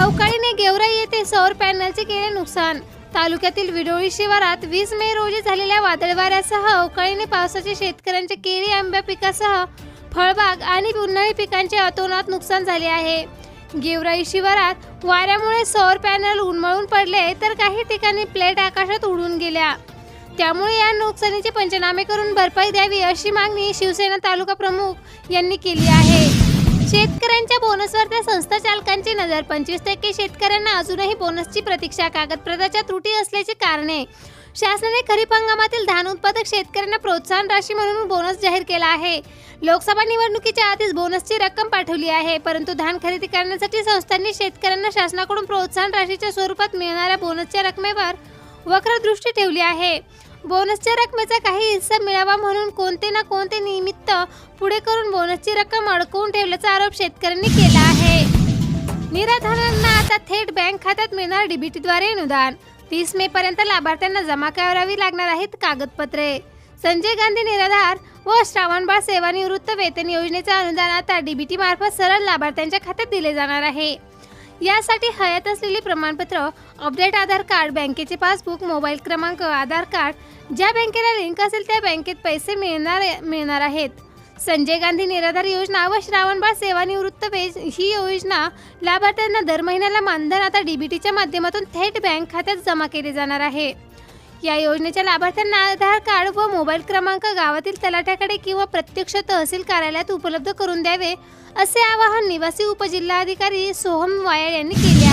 अवकाळीने गेवराई येथे सौर पॅनलचे केले नुकसान. तालुक्यातील विडोळी शिवारात वीस मे रोजी झालेल्या वादळ वाऱ्यासह अवकाळीने पावसाचे शेतकऱ्यांच्या केळी आंब्या पिकासह फळबाग आणि उन्हाळी पिकांचे अतोनात नुकसान झाले आहे. गेवराई शिवारात वाऱ्यामुळे सौर पॅनल उन्मळून पडले तर काही ठिकाणी प्लेट आकाशात उडून गेल्या. त्यामुळे या नुकसानीचे पंचनामे करून भरपाई द्यावी अशी मागणी शिवसेना तालुका प्रमुख यांनी केली आहे. शेतकऱ्यांच्या बोनसवर त्या संस्था चालकांची नजर. पंचवीस टक्के शेतकऱ्यांना अजूनही बोनसची प्रतीक्षा कागदपत्राच्या त्रुटी असल्याची कारणे. शासनाने खरीप हंगामातील धान उत्पादक शेतकऱ्यांना प्रोत्साहन राशी म्हणून बोनस जाहीर केला आहे. लोकसभा निवडणुकीच्या आधीच बोनसची रक्कम पाठवली आहे परंतु धान खरेदी करण्यासाठी संस्थांनी शेतकऱ्यांना शासनाकडून प्रोत्साहन राशीच्या स्वरूपात मिळणाऱ्या बोनसच्या रकमेवर वक्रदृष्टी ठेवली आहे. बोनसच्या रकमेचा काही हिस्सा मिळावा म्हणून कोणते ना कोणते निमित्त पुढे करून बोनसची रक्कम अडकवून ठेवल्याचा आरोप शेतकऱ्यांनी केला आहे. निराधारांना आता थेट बँक खात्यात मिळणार डीबीटीद्वारे अनुदान. तीस मे पर्यंत लाभार्थ्यांना जमा करावी लागणार आहेत कागदपत्रे. संजय गांधी निराधार व श्रावणबाळ सेवानिवृत्त वेतन योजनेचा अनुदान आता डीबीटी मार्फत सरळ लाभार्थ्यांच्या खात्यात दिले जाणार आहे. यासाठी हयात असलेली प्रमाणपत्र अपडेट आधार कार्ड बँकेचे पासबुक मोबाईल क्रमांक आधार कार्ड ज्या बँकेला लिंक असेल त्या बँकेत पैसे मिळणार मिळणार आहेत. संजय गांधी निराधार योजना व श्रावणबाळ सेवानिवृत्त वेज ही योजना लाभार्थ्यांना दर महिन्याला मानधन आता डीबीटीच्या माध्यमातून थेट बँक खात्यात जमा केले जाणार आहे. या योजनेच्या लाभार्थ्यांना आधार कार्ड व मोबाईल क्रमांक गावातील तलाठ्याकडे किंवा प्रत्यक्ष तहसील कार्यालयात उपलब्ध करून द्यावे असे आवाहन निवासी उपजिल्हाधिकारी सोहम वायाळ यांनी केले आहे.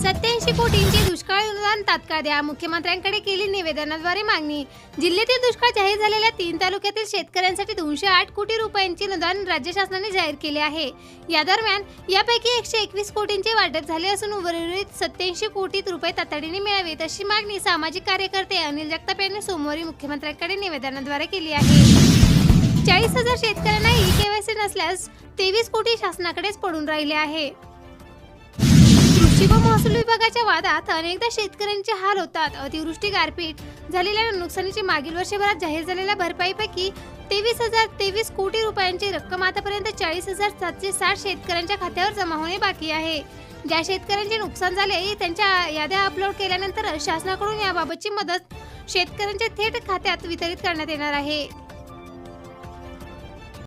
सत्याऐंशी कोटींचे दुष्काळ अनुदान तात्काळ द्या मुख्यमंत्र्यांकडे केली निवेदनाद्वारे मागणी. जिल्ह्यातील दुष्काळ जाहीर झालेल्या तीन तालुक्यातील शेतकऱ्यांसाठी दोनशे आठ कोटी रुपयांचे अनुदान राज्य शासनाने जाहीर केले आहे. या दरम्यान यापैकी एकशे एकवीस कोटींचे वाटप झाले असून उर्वरित सत्याऐंशी कोटी रुपये तातडीने मिळावेत अशी मागणी सामाजिक कार्यकर्ते अनिल जगताप यांनी सोमवारी मुख्यमंत्र्यांकडे निवेदनाद्वारे केली आहे. चाळीस हजार शेतकऱ्यांना ई केवायसी नसल्यास तेवीस कोटी शासनाकडेच पडून राहिले आहे. कृषी महसूल विभागाच्या वादात अनेकदा शेतकऱ्यांचे हाल होतात. अतिवृष्टी गारपीट झालेल्या नुकसानीची मागील वर्षभरात जाहीर झालेल्या भरपाईपैकी तेवीस हजार तेवीस कोटी रुपयांची रक्कम आतापर्यंत चाळीस हजार सातशे साठ शेतकऱ्यांच्या खात्यावर जमा होणे बाकी आहे. ज्या शेतकऱ्यांचे नुकसान झाले त्यांच्या याद्या अपलोड केल्यानंतर शासनाकडून याबाबतची मदत शेतकऱ्यांच्या थेट खात्यात वितरित करण्यात येणार आहे.